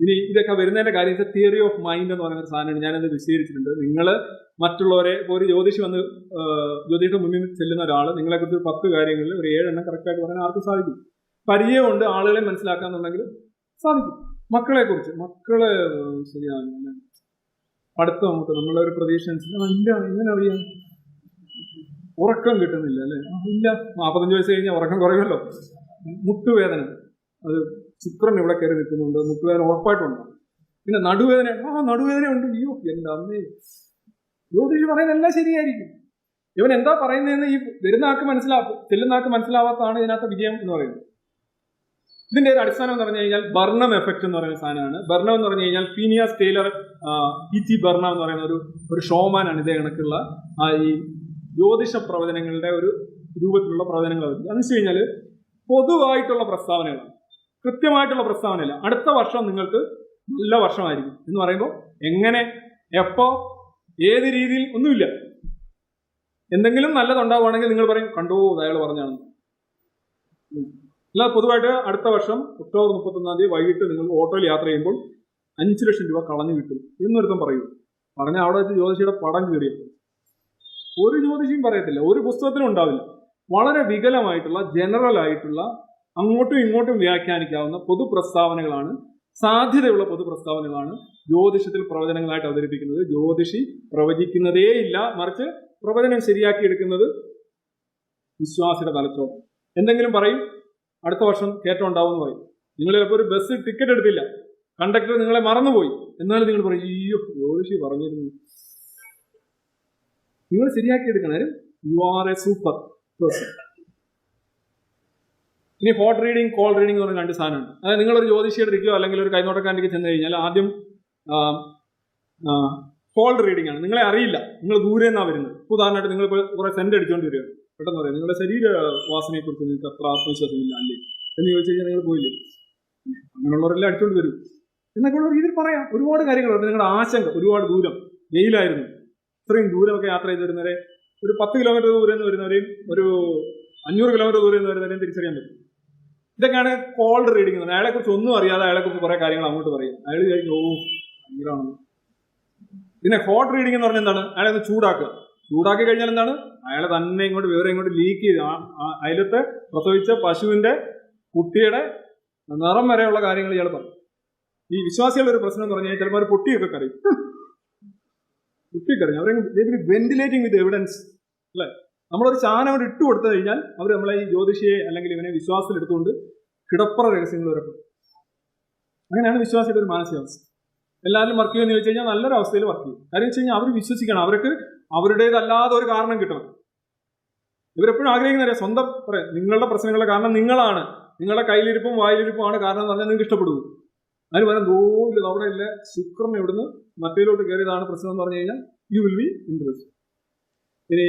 ഇനി ഇതൊക്കെ വരുന്നതിന്റെ കാര്യം വെച്ചാൽ തിയറി ഓഫ് മൈൻഡ് എന്ന് പറയുന്ന സാധനമാണ്. ഞാനത് വിശദീകരിച്ചിട്ടുണ്ട്. നിങ്ങൾ മറ്റുള്ളവരെ ഇപ്പോൾ ഒരു ജ്യോതിഷി വന്ന് ആ, മുന്നിൽ ചെല്ലുന്ന ഒരാൾ നിങ്ങളെക്കുറിച്ച് പത്ത് കാര്യങ്ങളിൽ ഒരു ഏഴെണ്ണം കറക്റ്റായിട്ട് പറയാൻ ആർക്കും സാധിക്കും. പരിചയമുണ്ട് ആളുകളെ മനസ്സിലാക്കാന്നുണ്ടെങ്കിൽ സാധിക്കും. മക്കളെ കുറിച്ച് മക്കളെ ശരിയാണ്. അടുത്ത നമുക്ക് നമ്മളെ ഒരു പ്രതീക്ഷ അനുസരിച്ച് ഇല്ല എങ്ങനെ അറിയാം? ഉറക്കം കിട്ടുന്നില്ല അല്ലേ? ഇല്ല. നാൽപ്പത്തഞ്ച് വയസ്സ് കഴിഞ്ഞാൽ ഉറക്കം കുറയുമല്ലോ. മുട്ടുവേദന. അത് ശുക്രൻ ഇവിടെ കയറി നിൽക്കുന്നുണ്ട്. മുട്ടുവേദന ഉറപ്പായിട്ടുണ്ട്? പിന്നെ നടുവേദന. ആ നടുവേദന ഉണ്ട്. അയ്യോ എന്റെ അമ്മേ. ജ്യോതിഷി പറയുന്നത് എല്ലാം ശരിയായിരിക്കും. ഇവൻ എന്താ പറയുന്നതെന്ന് ഈ വരുന്ന ആൾക്ക് മനസ്സിലാക്കും ചെല്ലുന്ന ആൾക്ക് മനസ്സിലാവാത്തതാണ് ഇതിനകത്ത് വിജയം എന്ന് പറയുന്നത്. ഇതിന്റെ ഒരു അടിസ്ഥാനം എന്ന് പറഞ്ഞു കഴിഞ്ഞാൽ ബർണം എഫക്റ്റ് എന്ന് പറയുന്ന സാധനമാണ്. ബർണം എന്ന് പറഞ്ഞു കഴിഞ്ഞാൽ Phineas Taylor P T Barnum എന്ന് പറയുന്ന ഒരു ഒരു ഷോമാനാണ് ഇതേ കണക്കുള്ള ആ ഈ ജ്യോതിഷ പ്രവചനങ്ങളുടെ ഒരു രൂപത്തിലുള്ള പ്രവചനങ്ങൾ. എന്ന് വെച്ച് കഴിഞ്ഞാൽ പൊതുവായിട്ടുള്ള പ്രസ്താവനകളാണ്. കൃത്യമായിട്ടുള്ള പ്രസ്താവനയല്ല. അടുത്ത വർഷം നിങ്ങൾക്ക് നല്ല വർഷമായിരിക്കും എന്ന് പറയുമ്പോൾ എങ്ങനെ എപ്പോ ഏത് രീതിയിൽ ഒന്നുമില്ല. എന്തെങ്കിലും നല്ലതുണ്ടാവുകയാണെങ്കിൽ നിങ്ങൾ പറയും കണ്ടോ അയാൾ പറഞ്ഞാണ് അല്ല പൊതുവായിട്ട് അടുത്ത വർഷം ഒക്ടോബർ മുപ്പത്തൊന്നാം തീയതി വൈകിട്ട് നിങ്ങൾ ഓട്ടോയിൽ യാത്ര ചെയ്യുമ്പോൾ അഞ്ച് ലക്ഷം രൂപ കളഞ്ഞു കിട്ടും എന്നൊരുത്തം പറയൂ. പറഞ്ഞ അവിടെ വെച്ച് ജ്യോതിഷിയുടെ പടം കയറിയപ്പോൾ ഒരു ജ്യോതിഷിയും പറയത്തില്ല. ഒരു പുസ്തകത്തിലും ഉണ്ടാവില്ല. വളരെ വികലമായിട്ടുള്ള ജനറൽ ആയിട്ടുള്ള അങ്ങോട്ടും ഇങ്ങോട്ടും വ്യാഖ്യാനിക്കാവുന്ന പൊതു പ്രസ്താവനകളാണ് സാധ്യതയുള്ള പൊതു പ്രസ്താവനകളാണ് ജ്യോതിഷത്തിൽ പ്രവചനങ്ങളായിട്ട് അവതരിപ്പിക്കുന്നത്. ജ്യോതിഷി പ്രവചിക്കുന്നതേ ഇല്ല മറിച്ച് പ്രവചനം ശരിയാക്കിയെടുക്കുന്നത് വിശ്വാസിയുടെ തലച്ചോറ് എന്തെങ്കിലും പറയും അടുത്ത വർഷം കയറ്റം ഉണ്ടാവും പറയും. നിങ്ങൾ ചിലപ്പോൾ ഒരു ബസ് ടിക്കറ്റ് എടുത്തില്ല കണ്ടക്ടർ നിങ്ങളെ മറന്നുപോയി. എന്നാലും നിങ്ങൾ പറയും അയ്യോ ജ്യോതിഷി പറഞ്ഞിരുന്നു. നിങ്ങൾ ശരിയാക്കി എടുക്കണം you are a super person. ഇനി ഫോട്ട് റീഡിങ് കോൾ റീഡിംഗ് എന്ന് പറഞ്ഞ രണ്ട് സാധനമുണ്ട്. അതായത് നിങ്ങളൊരു ജ്യോതിഷിയുടെ ഇരിക്കുകയോ അല്ലെങ്കിൽ ഒരു കൈനോട്ടക്കാരന്റെ ചെന്ന് കഴിഞ്ഞാൽ ആദ്യം കോൾഡ് റീഡിംഗ് ആണ്. നിങ്ങളെ അറിയില്ല. നിങ്ങൾ ദൂരെ നിന്നാണ് വരുന്നത്. ഉദാഹരണമായിട്ട് നിങ്ങൾ കുറെ സെന്റ് അടിച്ചുകൊണ്ട് വരിക പെട്ടെന്ന് പറയാം. നിങ്ങളുടെ ശരീര വാസനയെ കുറിച്ച് നിങ്ങൾക്ക് അത്ര ആത്മവിശ്വാസമില്ല അല്ലേ? എന്ന് ചോദിച്ചു കഴിഞ്ഞാൽ നിങ്ങൾ പോയില്ലേ? അങ്ങനെയുള്ളവരെല്ലാം അടിച്ചുകൊണ്ട് വരും. എന്നൊക്കെ ഉള്ള രീതിയിൽ പറയാം. ഒരുപാട് കാര്യങ്ങളുണ്ട്. നിങ്ങളുടെ ആശങ്ക ഒരുപാട് ദൂരം. വെയിലായിരുന്നു. ഇത്രയും ദൂരമൊക്കെ യാത്ര ചെയ്ത് വരുന്നവരെ ഒരു പത്ത് കിലോമീറ്റർ ദൂരം നിന്ന് വരുന്നവരെയും ഒരു അഞ്ഞൂറ് കിലോമീറ്റർ ദൂരം നിന്ന് വരുന്നവരെയും തിരിച്ചറിയാൻ പറ്റും. ഇതൊക്കെയാണ് കോൾഡ് റീഡിംഗ് അയാളെ കുറിച്ച് ഒന്നും അറിയാതെ അയാളെ കുറിച്ച് കുറെ കാര്യങ്ങൾ അങ്ങോട്ട് പറയും. അയാൾ വിചാരിക്കും ഓ പിന്നെ ഹോട്ട് റീഡിംഗ് എന്ന് പറഞ്ഞാൽ എന്താണ്? അയാളെ ഒന്ന് ചൂടാക്കുക. ചൂടാക്കി കഴിഞ്ഞാൽ എന്താണ്? അയാളെ തന്നെ ഇങ്ങോട്ട് വിവരം ഇങ്ങോട്ട് ലീക്ക് ചെയ്ത് ആ- പ്രസവിച്ച പശുവിന്റെ കുട്ടിയുടെ നിറം വരെയുള്ള കാര്യങ്ങൾ ഇയാൾ പറയും. ഈ വിശ്വാസികളുടെ ഒരു പ്രശ്നം എന്ന് പറഞ്ഞാൽ ചിലപ്പോൾ പൊട്ടിയൊക്കെ കറിയും പൊട്ടിക്കറിയും അവരെ വെന്റിലേറ്റിംഗ് വിത്ത് എവിഡൻസ് അല്ലേ? നമ്മളൊരു സാധനം അവിടെ ഇട്ട് കൊടുത്തു കഴിഞ്ഞാൽ അവർ നമ്മളെ ഈ ജ്യോതിഷിയെ അല്ലെങ്കിൽ ഇവനെ വിശ്വാസത്തിൽ എടുത്തുകൊണ്ട് കിടപ്പറ രഹസ്യങ്ങൾ വരെ അങ്ങനെയാണ് വിശ്വാസിയുടെ ഒരു മാനസികാവസ്ഥ എല്ലാവരും വർക്ക് ചെയ്യുമെന്ന് ചോദിച്ചു കഴിഞ്ഞാൽ നല്ലൊരു അവസ്ഥയിൽ വർക്ക് ചെയ്യും. കാര്യം വെച്ച് കഴിഞ്ഞാൽ അവർ വിശ്വസിക്കണം. അവർക്ക് അവരുടേതല്ലാതെ ഒരു കാരണം കിട്ടണം. ഇവരെപ്പോഴും ആഗ്രഹിക്കുന്ന സ്വന്തം പറയാം നിങ്ങളുടെ പ്രശ്നങ്ങളുടെ കാരണം നിങ്ങളാണ്. നിങ്ങളുടെ കയ്യിലിരിപ്പും വായിലിരിപ്പുമാണ് കാരണം എന്ന് പറഞ്ഞാൽ നിങ്ങൾക്ക് ഇഷ്ടപ്പെടും അതിന് പറയാൻ തോന്നില്ല അവിടെ ഇല്ല ശുക്രൻ എവിടുന്ന് മറ്റേലോട്ട് കയറിയതാണ് പ്രശ്നം എന്ന് പറഞ്ഞു കഴിഞ്ഞാൽ യു വിൽ ബി ഇൻട്രസ്റ്റ് ഇനി